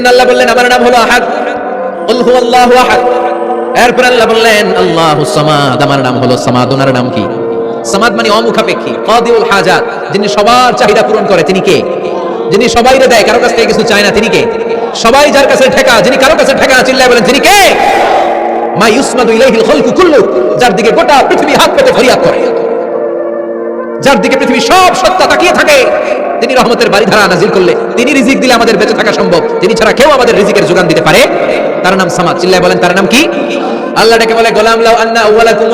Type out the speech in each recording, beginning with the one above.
এজন্য আল্লাহ বললেন, আমার নাম হলো আহাদ। কুল হুয়াল্লাহু আহাদ। এরপর আল্লাহ বললেন আল্লাহুস সামাদ, আমার নাম হলো সামাদ। ওনার নাম কি? সামাদ মানে অমুখাপেক্ষী, কাদিউল হাজাত। যিনি সবার চাহিদা পূরণ করে, তিনি কে? যিনি সবাইরে দেয়, কারও কাছ থেকে কিছু চায় না, তিনি কে? সবাই যার কাছে ঠেকা, যিনি কারও কাছে ঠেকা না চিল্লায় বলেন, তিনি কে? মা ইউসমাদু ইলাইহিল খালকু কুল্লু যার দিকে গোটা পৃথিবী হাত পেতে ফরিয়াদ করে। যার দিকে পৃথিবী সব সত্তা তাকিয়ে থাকে। তিনি রহমতের বাড়ি ধারা নাজিল করলে, তিনি রিজিক দিলে আমাদের বেঁচে থাকা সম্ভব। তিনি ছাড়া কেউ আমাদের রিজিকের যোগান দিতে পারে? তার নাম সামাদ। চিল্লায় বলেন, তার নাম কি? আল্লাহ বলে, গোলাম লাউ আন্না আউয়ালাকুম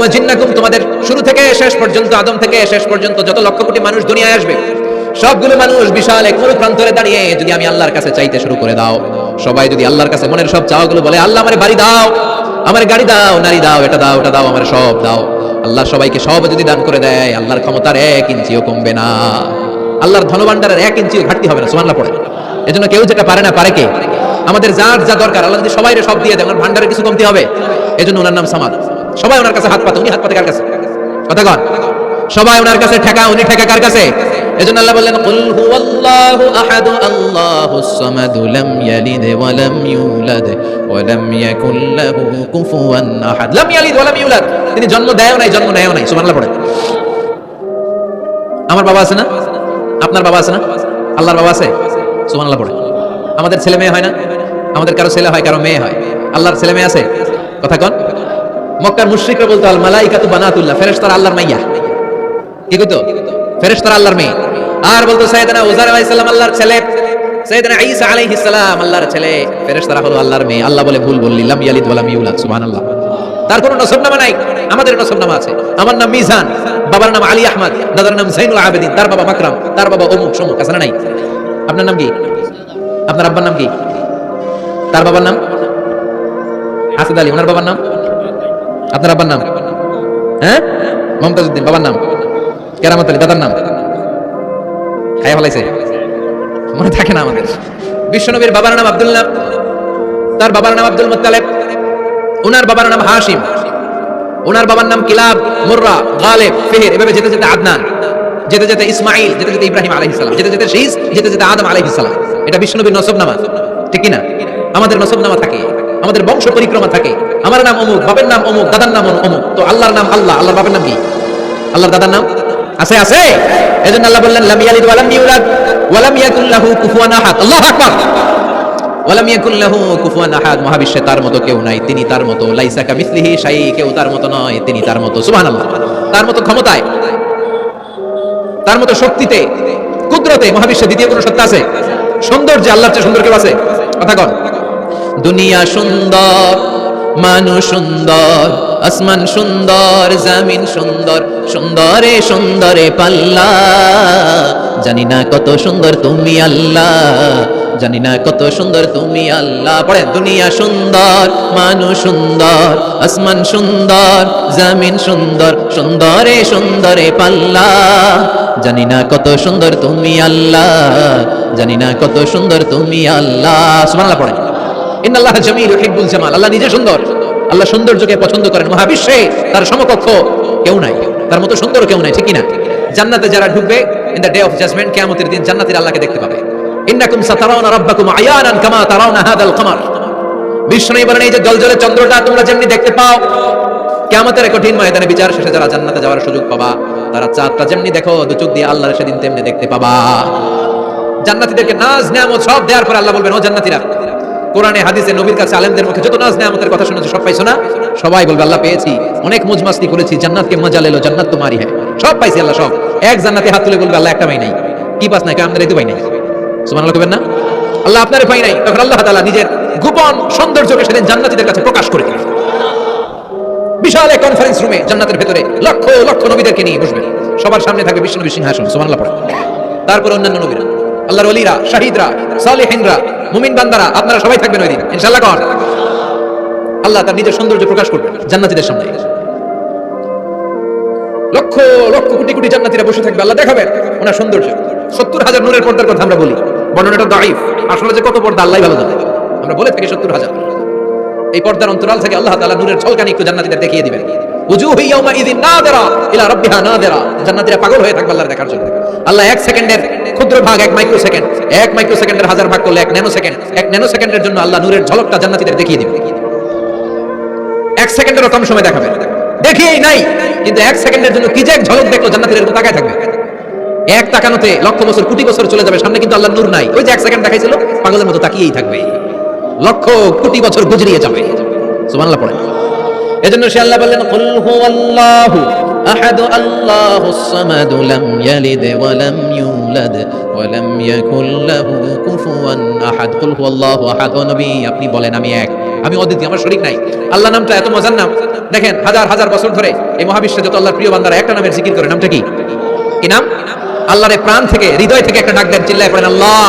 ওয়া জিন্নাকুম। তোমাদের শুরু থেকে শেষ পর্যন্ত, আদম থেকে শেষ পর্যন্ত যত লক্ষ কোটি মানুষ দুনিয়ায় আসবে, সবগুলো মানুষ বিশাল এক মরু প্রান্তরে দাঁড়িয়ে যদি আমি আল্লাহর কাছে চাইতে শুরু করে দাও। সবাই যদি আল্লাহর কাছে মনের সব চাওয়াগুলো বলে, আল্লাহ আমার বাড়ি দাও, আমার গাড়ি দাও, নারী দাও, এটা দাও এটা দাও, আমার সব দাও। আল্লাহ সবাইকে সব যদি দান করে দেয়, আল্লাহর ক্ষমতার এক ইঞ্চিও কমবে না। আল্লাহর ধনভাণ্ডারের এক ইঞ্চিও ঘাটতি হবে না সোমান্লা পড়ে। এজন্য কেউ যেটা পারে না, পারে কে? আমাদের যার যা দরকার, আল্লাহ যদি সবাই সব দিয়ে দেয়, ওনার ভান্ডারে কিছু কমতি হবে। এজন্য ওনার নাম সামাদ। সবাই ওনার কাছে হাত পাতে, উনি হাত পাতে কার কাছে? কথা কন। সবাই ওনার কাছে ঠেকা, উনি ঠেকা কার কাছে? এজন্য আল্লাহ বললেন, কুল হুয়াল্লাহু আহাদ আল্লাহুস সামাদ, লাম ইয়ালিদ ওয়া লাম ইউলাদ ওয়া লাম ইয়াকুল লাহু কুফুয়ান আহাদ। লাম ইয়ালিদ ওয়া লাম ইউলাদ। তিনি জন্ম নাই জন্ম নাই, সুবহানাল্লাহ পড়ে। আমার বাবা আছে না? আপনার বাবা আছে না? আল্লাহর বাবা আছে? সুবহানাল্লাহ পড়ে। আমাদের ছেলে মেয়ে হয় না? আমাদের কারও ছেলে হয়, কারও মেয়ে হয়। আল্লাহর ছেলে মেয়ে আছে? কথা কন। মক্কার মুশরিকরা বলতো, আল মালাইকাতু বানাতুল্লাহ ফেরেশতারা আল্লাহর মাইয়া। কি কইতো? ফেরেশতারা আল্লাহর মেয়ে। আর বলতো সাইয়েদনা উজার আলাইহিস সালাম আল্লাহর ছেলে। সাইয়েদনা ঈসা আলাইহিস আল্লাহর ছেলে। ফেরেশতারা হলো আল্লাহর মেয়ে। আল্লাহ বলে ভুল বললি, লাম ইয়ালিদ ওয়া লাম ইউলাদ, সুবহানাল্লাহ। তার কোনো নসবনামা নাই। আমাদের নসবনামা আছে। আমার নাম মিজান, বাবার নাম আলী আহমদ, দাদার নাম জাইনুল আবেদিন, তার বাবা মাকরাম তার বাবা অমুক, সমুক, আছে না নাই? আপনার নাম কি? আপনার আব্বার নাম কি? তার বাবার নাম? হাসিদ আলী, ওনার বাবার নাম? আপনার আব্বার নাম? হ্যাঁ? মমতাজউদ্দিন বাবার নাম? কেরামত আলী, দাদার নাম? ফলাইছে। মনে থাকে না আমাদের। বিশ্বনবীর বাবার নাম তার বাবার নাম আব্দুল ওনার বাবার নাম হাশিম ওনার বাবার নাম কিলাব, মুর্রা, গালেব, ফেহের, এভাবে যেতে যেতে আদনান, যেতে যেতে ইসমাইল যেতে যেতে ইব্রাহিম আলাইহিসসালাম যেতে যেতে শীস যেতে যেতে আদম এটা বিষ্ণুনবীর নসবনামা। ঠিক কি না আমাদের নসবনামা থাকে, আমাদের বংশ পরিক্রমা থাকে। আমার নাম অমুক বাবার নাম অমুক, দাদার নাম অমুক। তো আল্লাহর নাম আল্লাহ, আল্লাহর বাবার নাম কি? আল্লাহর দাদার নাম? আছে আছে? এজন্য আল্লাহ বললেন, লাম ইয়ালিদ ওয়া লাম ইউলাদ ওয়া ইয়াকুল লাহু কুফুয়ান আহাদ। আল্লাহু আকবার। ওয়ালাম ইয়াকুল লাহু কুফুয়ান আহাদ। মহাবিশ্বে তার মতো কেউ নাই, তিনি তার মতো। লাইসা কামিসলিহি শাই কেউ তার মতো নয়, তিনি তার মতো। সুবহানাল্লাহ। তার মতো ক্ষমতায়, তার মতো শক্তিতে, কুদরতে মহাবিশ্বে দ্বিতীয় কোনো সত্তা আছে? সৌন্দর্যে আল্লাহর চেয়ে সুন্দর কেউ আছে? কথা কন। দুনিয়া সুন্দর মানুষ সুন্দর, আসমান সুন্দর, জামিন সুন্দর, সুন্দরে সুন্দরে পাল্লা। জানি না কত সুন্দর তুমি আল্লাহ, জানি না কত সুন্দর তুমি আল্লাহ। পড়ে দুনিয়া সুন্দর মানুষ সুন্দর, আসমান সুন্দর, জামিন সুন্দর, সুন্দরে সুন্দরে পাল্লা। জানি না কত সুন্দর তুমি আল্লাহ, জানি না কত সুন্দর তুমি আল্লাহ। সুবহানাল্লাহ পড়ে ইন্নাল্লাহ জামিল জামাল। আল্লাহ নিজে সুন্দর। আল্লাহ সৌন্দর্যকে পছন্দ করেন। মহাবিশ্বে তার সমকক্ষ কেউ নাই। তার মতো সুন্দর কেউ নাই ঠিক জান্নাতে যারা ঢুকবে in the day of judgement দিন জান্নাতের আল্লাহকে দেখতে পাবে। ইন্নাকুম সাতারাউনা রাব্বাকুম আয়ানান কামা তারাউনা হাদাল কমার। বলেন এই যে জলজলে চন্দ্রটা তোমরা যেমনি দেখতে পাও, কিয়ামতের কঠিন ময়দানে বিচার শেষে যারা জান্নাতে যাওয়ার সুযোগ পাবা, তারা চাঁদটা যেমনি দেখো, দু চোখ দিয়ে সেদিন তেমনি দেখতে পাবা। জান্নাতীদেরকে নাজ, নিয়ামত সব দেওয়ার পর আল্লাহ বলবেন, ও জান্নাতীরা কোরআনে, হাদিসে, নবীর কাছে, আলেমদের মুখে যত নাজ নিয়ামতের কথা শুনেছো, সব পাইছো না? সবাই বলবে, আল্লাহ পেয়েছি। অনেক মুজমাস্তি করেছি, জান্নাতকে মজা লেলো, জান্নাত তোমারই হ্যাঁ। সব পাইছি আল্লাহ, সব। এক জান্নাতে হাত তুলে বলবে, আল্লাহ একটা পাই নাই। কি পাস নাই আমাদের এই তো পাই নাই। সুবহানাল্লাহ কবেন না? আল্লাহ আপনারে পাই নাই। তখন আল্লাহ তাআলা নিজের গোপন সৌন্দর্যকে সেদিন জান্নাতীদের কাছে প্রকাশ করে দিলেন। বিশাল এক কনফারেন্স রুমে জান্নাতের ভেতরে লক্ষ লক্ষ নবীদেরকে নিয়ে বসবেন সবার সামনে থাকবে বিষ্ণু সিংহাসন, সুবহানাল্লাহ পড়ে। তারপর অন্যান্য নবীরা। আল্লাহর ওলিরা, শাহিদরা, সালেহিনরা, মুমিন বান্দারা, আপনারা সবাই থাকবেন ওই দিন, ইনশাআল্লাহ কর। আল্লাহ তার নিজের সৌন্দর্য প্রকাশ করবেন জান্নাতীদের সামনে। লক্ষ লক্ষ, কোটি কোটি জান্নাতীরা বসে থাকবে, আল্লাহ দেখাবেন ওনার সৌন্দর্য। সত্তর হাজার নূরের পর্দার কথা আমরা বলি, বর্ণনাটা দাইফ আসলে যে কত পর্দা আল্লাহ ভালো জানে। আমরা বলে থাকি সত্তর হাজার। এই পর্দার অন্তরাল থেকে আল্লাহ তাআলা নূরের ঝলকানি একটু জান্নাতীদের দেখিয়ে দিবেন। উজুহু পাগল হয়ে থাকবে আল্লাহর দেখার জন্য। আল্লাহ এক সেকেন্ডের ক্ষুদ্র ভাগ, এক মাইক্রো সেকেন্ড এক মাইক্রো সেকেন্ডের হাজার ভাগ করলে এক ন্যানো সেকেন্ড এক ন্যানো সেকেন্ডের জন্য আল্লাহ নূরের ঝলকটা দেখিয়ে দিবে। এক সেকেন্ডেরও কম সময় দেখাবে। দেখিয়েই নাই, কিন্তু এক সেকেন্ডের জন্য কি যে এক ঝলক দেখল জান্নাতীদের এরকম তাকায় থাকবে। এক তাকানোতে লক্ষ বছর, কোটি বছর চলে যাবে, সামনে কিন্তু আল্লাহ নূর নাই। ওই যে এক সেকেন্ড দেখাইছিল, পাগলের মতো তাকিয়েই থাকবে। লক্ষ কোটি বছর গুজরিয়ে যাবে। সুবহানাল্লাহ পড়ে এজন্য সে আল্লাহ বললেন, কুল হুয়াল্লাহু আহাদ আল্লাহুস সামাদ লাম ইয়ালিদ ওয়া লাম ইউলাদ ওয়া লাম ইয়াকুল লাহু কুফুয়ান আহাদ। কুল হুয়াল্লাহু আহাদ। ও নবী, আপনি বলেন, আমি এক, আমি অদ্বিতীয়, আমার শরীক নাই। আল্লাহ নামটা এত মজার নাম দেখেন, হাজার হাজার বছর ধরে এই মহাবিশ্বে যত আল্লাহর প্রিয় বান্দারা একটা নামের জিকির করে, নামটা কি? কি নাম? আল্লাহর প্রাণ থেকে, হৃদয় থেকে একটা ডাক দেন, চিল্লায় পড়েন, আল্লাহ।